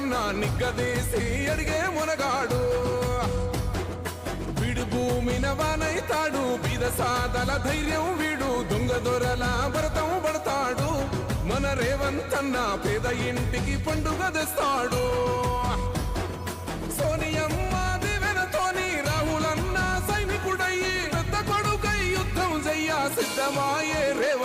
అన్న నిగ్గదీసి అడిగే మునగాడు. వీడు భూమిన వానైతాడు బీద సాదల ధైర్యం వీడు దొంగ దొరల భరతం పడతాడు. మన రేవంత్ అన్న పేద ఇంటికి పండుగ తెస్తాడు. సోనియమ్మ దివెనతోని రాహులన్న సైనికుడయ్యి పెద్ద కొడుకై యుద్ధం చెయ్య సిద్ధమాయి.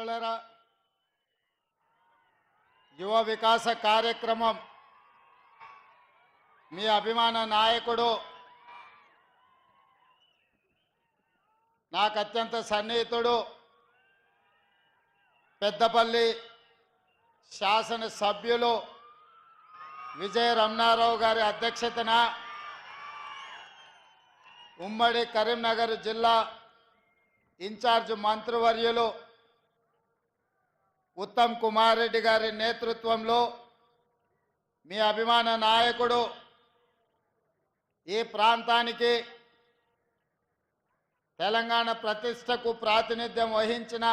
మిత్రులారా యువ వికాస కార్యక్రమం మీ అభిమాన నాయకుడు నాకు అత్యంత సన్నిహితుడు పెద్దపల్లి శాసన సభ్యులు విజయ రమణారావు గారి అధ్యక్షతన ఉమ్మడి కరీంనగర్ జిల్లా ఇన్ఛార్జ్ మంత్రివర్యులు ఉత్తమ్ కుమార్ రెడ్డి గారి నేతృత్వంలో మీ అభిమాన నాయకుడు ఈ ప్రాంతానికి తెలంగాణ ప్రతిష్టకు ప్రాతినిధ్యం వహించిన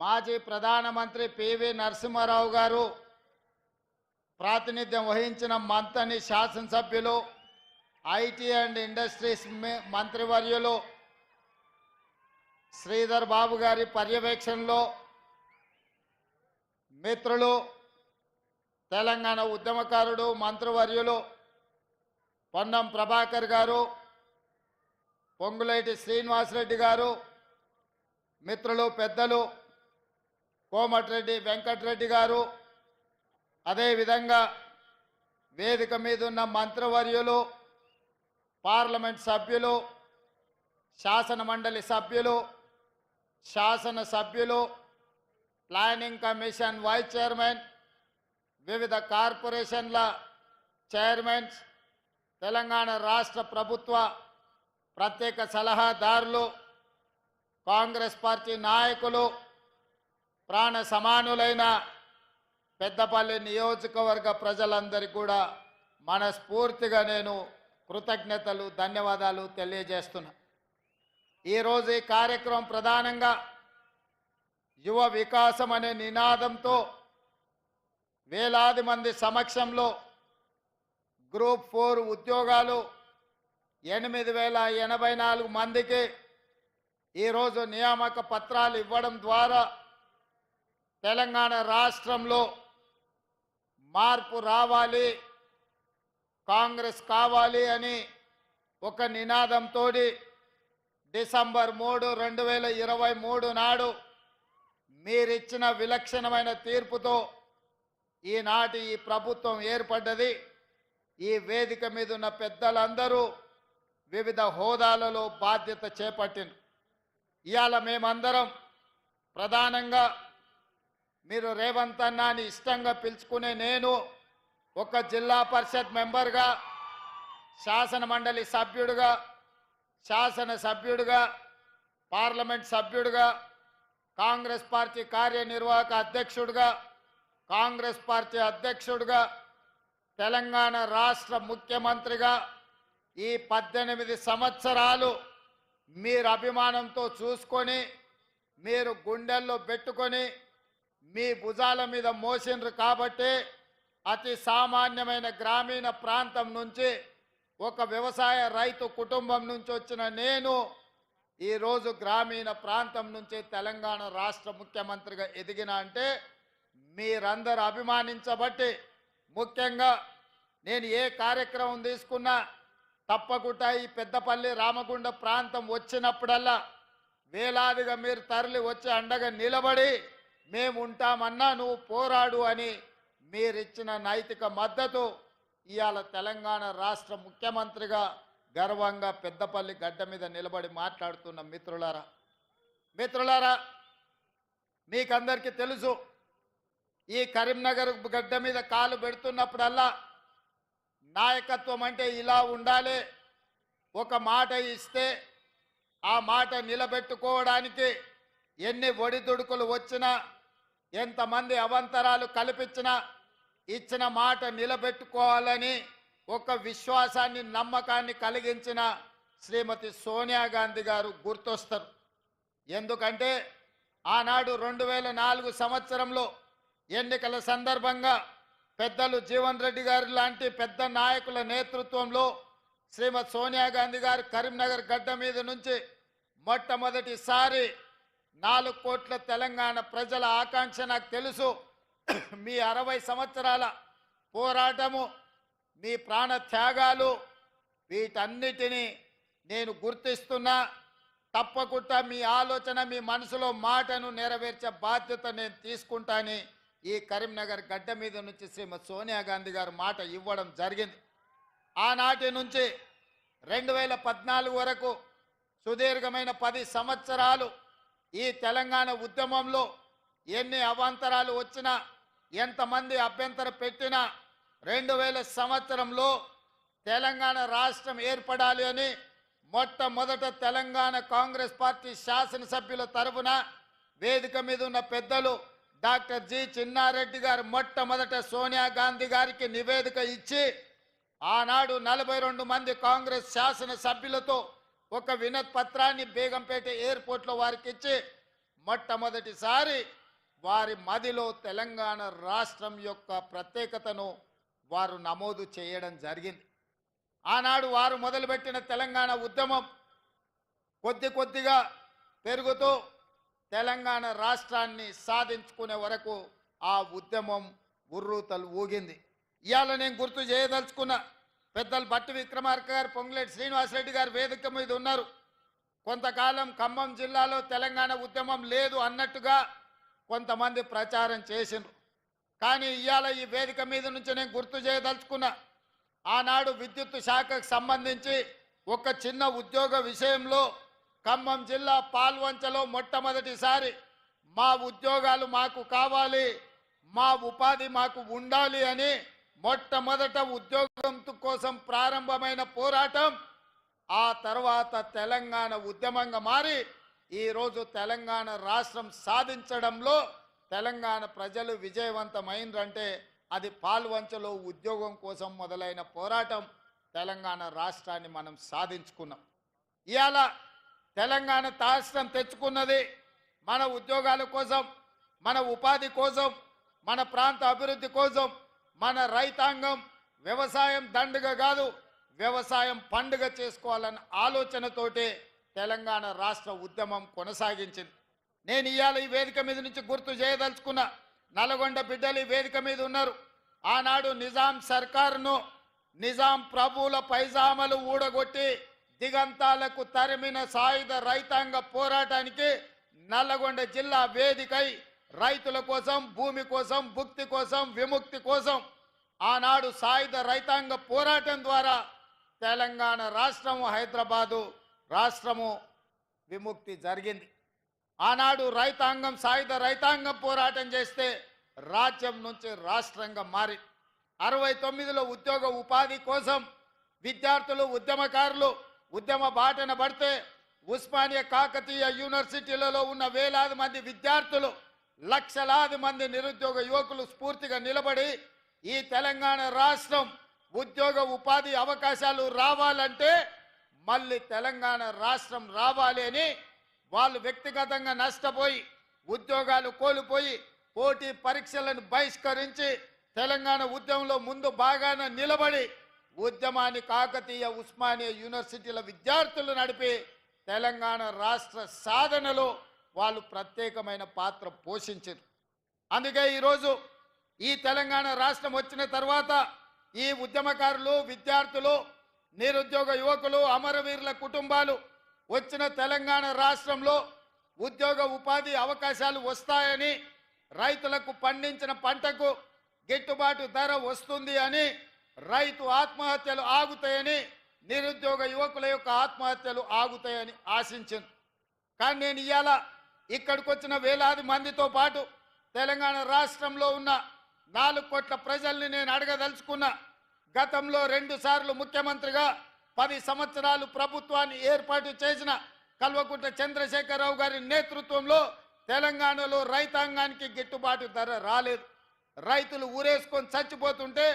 మాజీ ప్రధానమంత్రి పివి నరసింహారావు గారు ప్రాతినిధ్యం వహించిన మంతని శాసనసభ్యులు ఐటీ అండ్ ఇండస్ట్రీస్ మంత్రివర్యులు శ్రీధర్ బాబు గారి పర్యవేక్షణలో మిత్రులు తెలంగాణ ఉద్యమకారుడు మంత్రివర్యులు పొన్నం ప్రభాకర్ గారు పొంగులేటి శ్రీనివాసరెడ్డి గారు మిత్రులు పెద్దలు కోమటిరెడ్డి వెంకటరెడ్డి గారు అదేవిధంగా వేదిక మీద ఉన్న మంత్రివర్యులు పార్లమెంట్ సభ్యులు శాసన మండలి సభ్యులు శాసన సభ్యులు ప్లానింగ్ కమిషన్ వైస్ చైర్మన్ వివిధ కార్పొరేషన్ల చైర్మన్స్ తెలంగాణ రాష్ట్ర ప్రభుత్వ ప్రత్యేక సలహాదారులు కాంగ్రెస్ పార్టీ నాయకులు ప్రాణ సమానులైన పెద్దపల్లి నియోజకవర్గ ప్రజలందరికీ కూడా మనస్ఫూర్తిగా నేను కృతజ్ఞతలు ధన్యవాదాలు తెలియజేస్తున్నా. ఈరోజు ఈ కార్యక్రమం ప్రధానంగా యువ వికాసం అనే నినాదంతో వేలాది మంది సమక్షంలో గ్రూప్ ఫోర్ ఉద్యోగాలు ఎనిమిది వేల ఎనభై నాలుగు మందికి ఈరోజు నియామక పత్రాలు ఇవ్వడం ద్వారా తెలంగాణ రాష్ట్రంలో మార్పు రావాలి కాంగ్రెస్ కావాలి అని ఒక నినాదంతో డిసెంబర్ మూడు రెండు వేల ఇరవై మూడు నాడు మీరిచ్చిన విలక్షణమైన తీర్పుతో ఈనాటి ఈ ప్రభుత్వం ఏర్పడ్డది. ఈ వేదిక మీద ఉన్న పెద్దలందరూ వివిధ హోదాలలో బాధ్యత చేపట్టిన. ఇవాళ మేమందరం ప్రధానంగా మీరు రేవంత్ అన్నాని ఇష్టంగా పిలుచుకునే నేను ఒక జిల్లా పరిషత్ మెంబర్గా శాసన మండలి సభ్యుడిగా శాసన సభ్యుడిగా పార్లమెంట్ సభ్యుడిగా కాంగ్రెస్ పార్టీ కార్యనిర్వాహక అధ్యక్షుడిగా కాంగ్రెస్ పార్టీ అధ్యక్షుడిగా తెలంగాణ రాష్ట్ర ముఖ్యమంత్రిగా ఈ పద్దెనిమిది సంవత్సరాలు మీరు అభిమానంతో చూసుకొని మీరు గుండెల్లో పెట్టుకొని మీ భుజాల మీద మోసిండ్రు కాబట్టి అతి సామాన్యమైన గ్రామీణ ప్రాంతం నుంచి ఒక వ్యవసాయ రైతు కుటుంబం నుంచి వచ్చిన నేను ఈరోజు గ్రామీణ ప్రాంతం నుంచి తెలంగాణ రాష్ట్ర ముఖ్యమంత్రిగా ఎదిగిన అంటే మీరందరూ అభిమానించబట్టి ముఖ్యంగా నేను ఏ కార్యక్రమం తీసుకున్నా తప్పకుండా ఈ పెద్దపల్లి రామగుండ ప్రాంతం వచ్చినప్పుడల్లా వేలాదిగా మీరు తరలి వచ్చి అండగా నిలబడి మేము ఉంటామన్నా నువ్వు పోరాడు అని మీరిచ్చిన నైతిక మద్దతు ఇవాళ తెలంగాణ రాష్ట్ర ముఖ్యమంత్రిగా గర్వంగా పెద్దపల్లి గడ్డ మీద నిలబడి మాట్లాడుతున్న మిత్రులారా మిత్రులారా మీకందరికీ తెలుసు ఈ కరీంనగర్ గడ్డ మీద కాలు పెడుతున్నప్పుడల్లా నాయకత్వం అంటే ఇలా ఉండాలి ఒక మాట ఇస్తే ఆ మాట నిలబెట్టుకోవడానికి ఎన్ని ఒడిదుడుకులు వచ్చినా ఎంతమంది అవంతరాలు కల్పించినా ఇచ్చిన మాట నిలబెట్టుకోవాలని ఒక విశ్వాసాన్ని నమ్మకాన్ని కలిగించిన శ్రీమతి సోనియా గాంధీ గారు గుర్తొస్తారు. ఎందుకంటే ఆనాడు రెండు వేల నాలుగు సంవత్సరంలో ఎన్నికల సందర్భంగా పెద్దలు జీవన్ రెడ్డి గారు లాంటి పెద్ద నాయకుల నేతృత్వంలో శ్రీమతి సోనియా గాంధీ గారు కరీంనగర్ గడ్డ మీద నుంచి మొట్టమొదటిసారి నాలుగు కోట్ల తెలంగాణ ప్రజల ఆకాంక్ష నాకు తెలుసు. మీ అరవై సంవత్సరాల పోరాటము మీ ప్రాణ త్యాగాలు వీటన్నిటినీ నేను గుర్తిస్తున్నా. తప్పకుండా మీ ఆలోచన మీ మనసులో మాటను నెరవేర్చే బాధ్యత నేను తీసుకుంటాని. ఈ కరీంనగర్ గడ్డ మీద నుంచి శ్రీమతి సోనియా గాంధీ గారు మాట ఇవ్వడం జరిగింది. ఆనాటి నుంచి రెండు వేల పద్నాలుగు వరకు సుదీర్ఘమైన పది సంవత్సరాలు ఈ తెలంగాణ ఉద్యమంలో ఎన్ని అవాంతరాలు వచ్చినా ఎంతమంది అభ్యంతరం పెట్టినా రెండు వేల సంవత్సరంలో తెలంగాణ రాష్ట్రం ఏర్పడాలి అని మొట్టమొదట తెలంగాణ కాంగ్రెస్ పార్టీ శాసనసభ్యుల తరఫున వేదిక మీద ఉన్న పెద్దలు డాక్టర్ జి చిన్నారెడ్డి గారు మొట్టమొదట సోనియా గాంధీ గారికి నివేదిక ఇచ్చి ఆనాడు నలభై రెండు మంది కాంగ్రెస్ శాసన సభ్యులతో ఒక వినత్ పత్రాన్ని బేగంపేట ఎయిర్పోర్ట్లో వారికి ఇచ్చి మొట్టమొదటిసారి వారి మదిలో తెలంగాణ రాష్ట్రం యొక్క ప్రత్యేకతను వారు నమోదు చేయడం జరిగింది. ఆనాడు వారు మొదలుపెట్టిన తెలంగాణ ఉద్యమం కొద్ది కొద్దిగా పెరుగుతూ తెలంగాణ రాష్ట్రాన్ని సాధించుకునే వరకు ఆ ఉద్యమం ఉర్రూతలు ఊగింది. ఇవాళ నేను గుర్తు చేయదలుచుకున్న పెద్దలు బట్టి విక్రమార్క గారు పొంగులేటి శ్రీనివాసరెడ్డి గారు వేదిక మీద ఉన్నారు. కొంతకాలం ఖమ్మం జిల్లాలో తెలంగాణ ఉద్యమం లేదు అన్నట్టుగా కొంతమంది ప్రచారం చేసిండ్రు కానీ ఇవాళ ఈ వేదిక మీద నుంచి నేను గుర్తు చేయదలుచుకున్నా. ఆనాడు విద్యుత్ శాఖకు సంబంధించి ఒక చిన్న ఉద్యోగ విషయంలో ఖమ్మం జిల్లా పాల్వంచలో మొట్టమొదటిసారి మా ఉద్యోగాలు మాకు కావాలి మా ఉపాధి మాకు ఉండాలి అని మొట్టమొదట ఉద్యోగం కోసం ప్రారంభమైన పోరాటం ఆ తర్వాత తెలంగాణ ఉద్యమంగా మారి ఈరోజు తెలంగాణ రాష్ట్రం సాధించడంలో తెలంగాణ ప్రజలు విజయవంతమైందంటే అది పాల్వంచలో ఉద్యోగం కోసం మొదలైన పోరాటం తెలంగాణ రాష్ట్రాన్ని మనం సాధించుకున్నాం. ఇవాళ తెలంగాణ రాష్ట్రం తెచ్చుకున్నది మన ఉద్యోగాల కోసం మన ఉపాధి కోసం మన ప్రాంత అభివృద్ధి కోసం మన రైతాంగం వ్యవసాయం దండుగ కాదు వ్యవసాయం పండుగ చేసుకోవాలన్న ఆలోచనతోటే తెలంగాణ రాష్ట్ర ఉద్యమం కొనసాగించింది. నేను ఇవాళ ఈ వేదిక మీద నుంచి గుర్తు చేయదలుచుకున్న నల్గొండ బిడ్డలు ఈ వేదిక మీద ఉన్నారు. ఆనాడు నిజాం సర్కారును నిజాం ప్రభువుల పైజామలు ఊడగొట్టి దిగంతాలకు తరిమిన సాయుధ రైతాంగ పోరాటానికి నల్లగొండ జిల్లా వేదికై రైతుల కోసం భూమి కోసం భుక్తి కోసం విముక్తి కోసం ఆనాడు సాయుధ రైతాంగ పోరాటం ద్వారా తెలంగాణ రాష్ట్రం హైదరాబాదు రాష్ట్రము విముక్తి జరిగింది. ఆనాడు రైతాంగం సాయుధ రైతాంగం పోరాటం చేస్తే రాజ్యం నుంచి రాష్ట్రంగా మారి అరవై తొమ్మిదిలో ఉద్యోగ ఉపాధి కోసం విద్యార్థులు ఉద్యమకారులు ఉద్యమ బాటన పడితే ఉస్మానియా కాకతీయ యూనివర్సిటీలలో ఉన్న వేలాది మంది విద్యార్థులు లక్షలాది మంది నిరుద్యోగ యువకులు స్ఫూర్తిగా నిలబడి ఈ తెలంగాణ రాష్ట్రం ఉద్యోగ ఉపాధి అవకాశాలు రావాలంటే మళ్ళీ తెలంగాణ రాష్ట్రం రావాలి అని వాళ్ళు వ్యక్తిగతంగా నష్టపోయి ఉద్యోగాలు కోల్పోయి పోటీ పరీక్షలను బహిష్కరించి తెలంగాణ ఉద్యమంలో ముందు బాగానే నిలబడి ఉద్యమాన్ని కాకతీయ ఉస్మానియా యూనివర్సిటీల విద్యార్థులు నడిపి తెలంగాణ రాష్ట్ర సాధనలో వాళ్ళు ప్రత్యేకమైన పాత్ర పోషించారు. అందుకే ఈరోజు ఈ తెలంగాణ రాష్ట్రం వచ్చిన తర్వాత ఈ ఉద్యమకారులు విద్యార్థులు నిరుద్యోగ యువకులు అమరవీరుల కుటుంబాలు వచ్చిన తెలంగాణ రాష్ట్రంలో ఉద్యోగ ఉపాధి అవకాశాలు వస్తాయని రైతులకు పండించిన పంటకు గిట్టుబాటు ధర వస్తుంది అని రైతు ఆత్మహత్యలు ఆగుతాయని నిరుద్యోగ యువకుల యొక్క ఆత్మహత్యలు ఆగుతాయని ఆశించాను. కానీ నేను ఇవాళ ఇక్కడికి వచ్చిన వేలాది మందితో పాటు తెలంగాణ రాష్ట్రంలో ఉన్న నాలుగు కోట్ల ప్రజల్ని నేను అడగదలుచుకున్నా. గతంలో రెండు సార్లు ముఖ్యమంత్రిగా పది సంవత్సరాలు ప్రభుత్వాన్ని ఏర్పాటు చేసిన కల్వకుంట్ల చంద్రశేఖరరావు గారి నేతృత్వంలో తెలంగాణలో రైతాంగానికి గిట్టుబాటు ధర రాలేదు. రైతులు ఊరేసుకొని చచ్చిపోతుంటే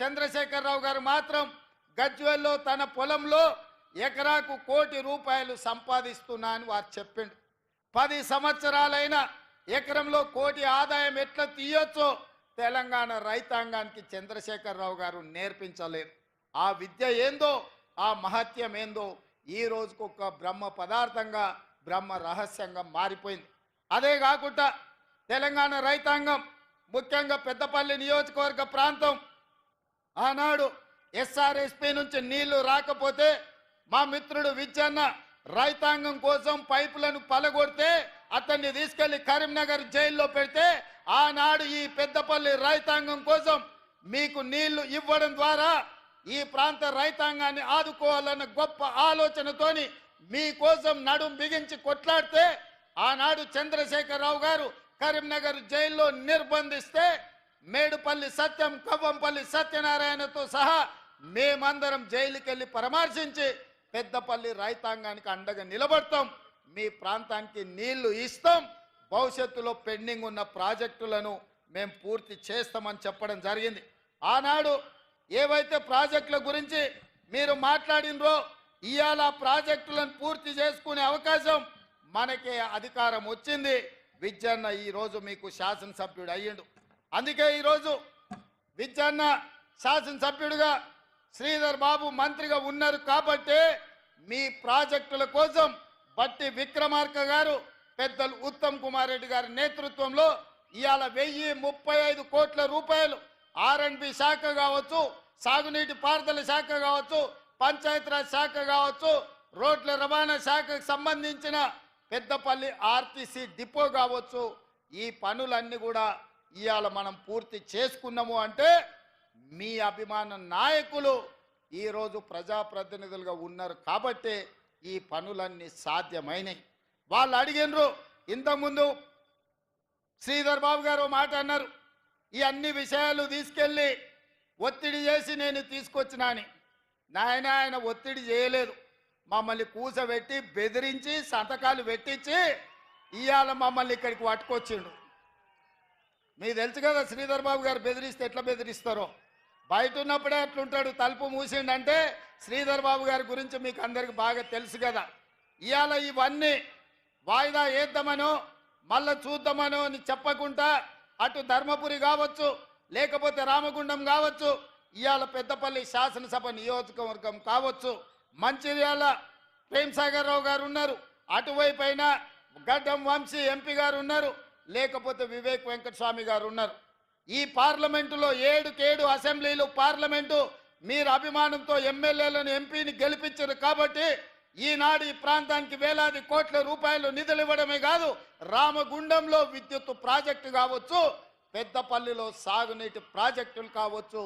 చంద్రశేఖరరావు గారు మాత్రం గజ్వెల్లో తన పొలంలో ఎకరాకు కోటి రూపాయలు సంపాదిస్తున్నా అని వారు చెప్పిండు. పది సంవత్సరాలైన ఎకరంలో కోటి ఆదాయం ఎట్లా తీయొచ్చో తెలంగాణ రైతాంగానికి చంద్రశేఖరరావు గారు నేర్పించలేరు ఆ విద్య ఏందో ఆ మహత్యం ఏందో ఈ రోజుకు ఒక బ్రహ్మ పదార్థంగా బ్రహ్మ రహస్యంగా మారిపోయింది. అదే కాకుండా తెలంగాణ రైతాంగం ముఖ్యంగా పెద్దపల్లి నియోజకవర్గ ప్రాంతం ఆనాడు ఎస్ఆర్ఎస్పి నుంచి నీళ్ళు రాకపోతే మా మిత్రుడు విచ్చన్న రైతాంగం కోసం పైపులను పలగొడితే అతన్ని తీసుకెళ్ళి కరీంనగర్ జైల్లో పెడితే ఆనాడు ఈ పెద్దపల్లి రైతాంగం కోసం మీకు నీళ్ళు ఇవ్వడం ద్వారా ఈ ప్రాంత రైతాంగాన్ని ఆదుకోవాలన్న గొప్ప ఆలోచనతోని మీకోసం నడుం బిగించి కొట్లాడితే ఆనాడు చంద్రశేఖరరావు గారు కరీంనగర్ జైల్లో నిర్బంధిస్తే మేడుపల్లి సత్యం కవ్వంపల్లి సత్యనారాయణతో సహా మేమందరం జైలుకెళ్ళి పరామర్శించి పెద్దపల్లి రైతాంగానికి అండగా నిలబడతాం. మీ ప్రాంతానికి నీళ్ళు ఇస్తాం. భవిష్యత్తులో పెండింగ్ ఉన్న ప్రాజెక్టులను మేము పూర్తి చేస్తామని చెప్పడం జరిగింది. ఆనాడు ఏవైతే ప్రాజెక్టుల గురించి మీరు మాట్లాడినరో ఇవాళ ప్రాజెక్టులను పూర్తి చేసుకునే అవకాశం మనకే అధికారం వచ్చింది. విద్యన్న ఈరోజు మీకు శాసనసభ్యుడు అయ్యిండు. అందుకే ఈరోజు విద్యన్న శాసనసభ్యుడిగా శ్రీధర్ బాబు మంత్రిగా ఉన్నారు కాబట్టే మీ ప్రాజెక్టుల కోసం బట్టి విక్రమార్క గారు పెద్దలు ఉత్తమ్ కుమార్ రెడ్డి గారి నేతృత్వంలో ఇవాళ వెయ్యి ముప్పై ఐదు కోట్ల రూపాయలు ఆర్ శాఖ కావచ్చు సాగునీటి పారుదల శాఖ కావచ్చు పంచాయతీరాజ్ శాఖ కావచ్చు రోడ్ల రవాణా శాఖకు సంబంధించిన పెద్దపల్లి ఆర్టీసీ డిపో కావచ్చు. ఈ పనులన్నీ కూడా ఇవాళ మనం పూర్తి చేసుకున్నాము అంటే మీ అభిమాన నాయకులు ఈరోజు ప్రజాప్రతినిధులుగా ఉన్నారు కాబట్టి ఈ పనులన్నీ సాధ్యమైనవి వాళ్ళు అడిగినరు ఇంతకుముందు శ్రీధర్ బాబు గారు ఓ మాట అన్నారు ఈ అన్ని విషయాలు తీసుకెళ్ళి ఒత్తిడి చేసి నేను తీసుకొచ్చినా అని. నాయన ఆయన ఒత్తిడి చేయలేదు. మమ్మల్ని కూసబెట్టి బెదిరించి సంతకాలు పెట్టించి ఇవాళ మమ్మల్ని ఇక్కడికి పట్టుకొచ్చిండు. మీకు తెలుసు కదా శ్రీధర్ బాబు గారు బెదిరిస్తే ఎట్లా బెదిరిస్తారో? బయట ఉన్నప్పుడే అట్లుంటాడు తలుపు మూసిండంటే శ్రీధర్ బాబు గారి గురించి మీకు అందరికి బాగా తెలుసు కదా. ఇవాళ ఇవన్నీ వాయిదా వేద్దామనో మళ్ళా చూద్దామనో అని చెప్పకుండా అటు ధర్మపురి కావచ్చు లేకపోతే రామగుండం కావచ్చు ఇవాళ పెద్దపల్లి శాసనసభ నియోజకవర్గం కావచ్చు మంచిర్యాల ప్రేమ్సాగర్ రావు గారు ఉన్నారు అటువైపు అయినా గడ్డం వంశీ ఎంపీ గారు ఉన్నారు లేకపోతే వివేక్ వెంకటస్వామి గారు ఉన్నారు. ఈ పార్లమెంటులో ఏడుకేడు అసెంబ్లీలు పార్లమెంటు మీరు అభిమానంతో ఎమ్మెల్యేలను ఎంపీని గెలిపించారు కాబట్టి ఈనాడు ఈ ప్రాంతానికి వేలాది కోట్ల రూపాయలు నిధులు ఇవ్వడమే కాదు రామగుండంలో విద్యుత్ ప్రాజెక్టు కావచ్చు పెద్దపల్లిలో సాగునీటి ప్రాజెక్టులు కావచ్చు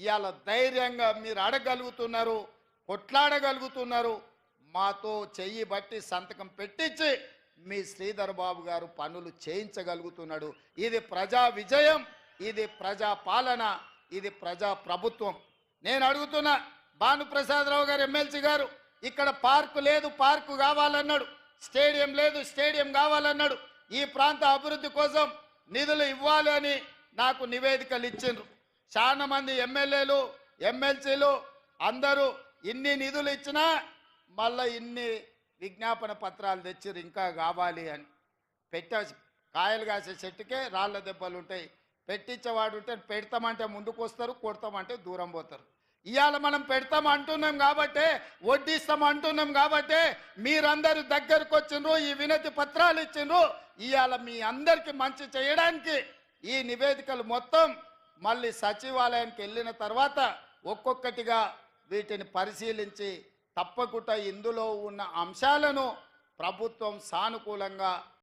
ఇవాళ ధైర్యంగా మీరు అడగలుగుతున్నారు కొట్లాడగలుగుతున్నారు మాతో చెయ్యి బట్టి సంతకం పెట్టించి మీ శ్రీధర్ బాబు గారు పనులు చేయించగలుగుతున్నాడు. ఇది ప్రజా విజయం. ఇది ప్రజాపాలన ఇది ప్రజా ప్రభుత్వం నేను అడుగుతున్నా భానుప్రసాదరావు గారు ఎమ్మెల్సీ గారు ఇక్కడ పార్కు లేదు పార్కు కావాలన్నాడు. స్టేడియం లేదు స్టేడియం కావాలన్నాడు. ఈ ప్రాంత అభివృద్ధి కోసం నిధులు ఇవ్వాలి అని నాకు నివేదికలు ఇచ్చిండ్రు. చాలా మంది ఎమ్మెల్యేలు ఎమ్మెల్సీలు అందరూ ఇన్ని నిధులు ఇచ్చినా మళ్ళీ ఇన్ని విజ్ఞాపన పత్రాలు తెచ్చిర్రు ఇంకా కావాలి అని. పెట్ట కాయలు కాసే చెట్టుకే రాళ్ళ దెబ్బలు ఉంటాయి పెట్టించేవాడు ఉంటే పెడతామంటే ముందుకు వస్తారు కొడతామంటే దూరం పోతారు. ఇవాళ మనం పెడతాం అంటున్నాం కాబట్టే వడ్డిస్తాం అంటున్నాం కాబట్టే మీరందరూ దగ్గరకు వచ్చిండ్రు ఈ వినతి పత్రాలు ఇచ్చిండ్రు ఇవాళ మీ అందరికీ మంచి చేయడానికి ఈ నివేదికలు మొత్తం మళ్ళీ సచివాలయానికి వెళ్ళిన తర్వాత ఒక్కొక్కటిగా వీటిని పరిశీలించి తప్పకుండా ఇందులో ఉన్న అంశాలను ప్రభుత్వం సానుకూలంగా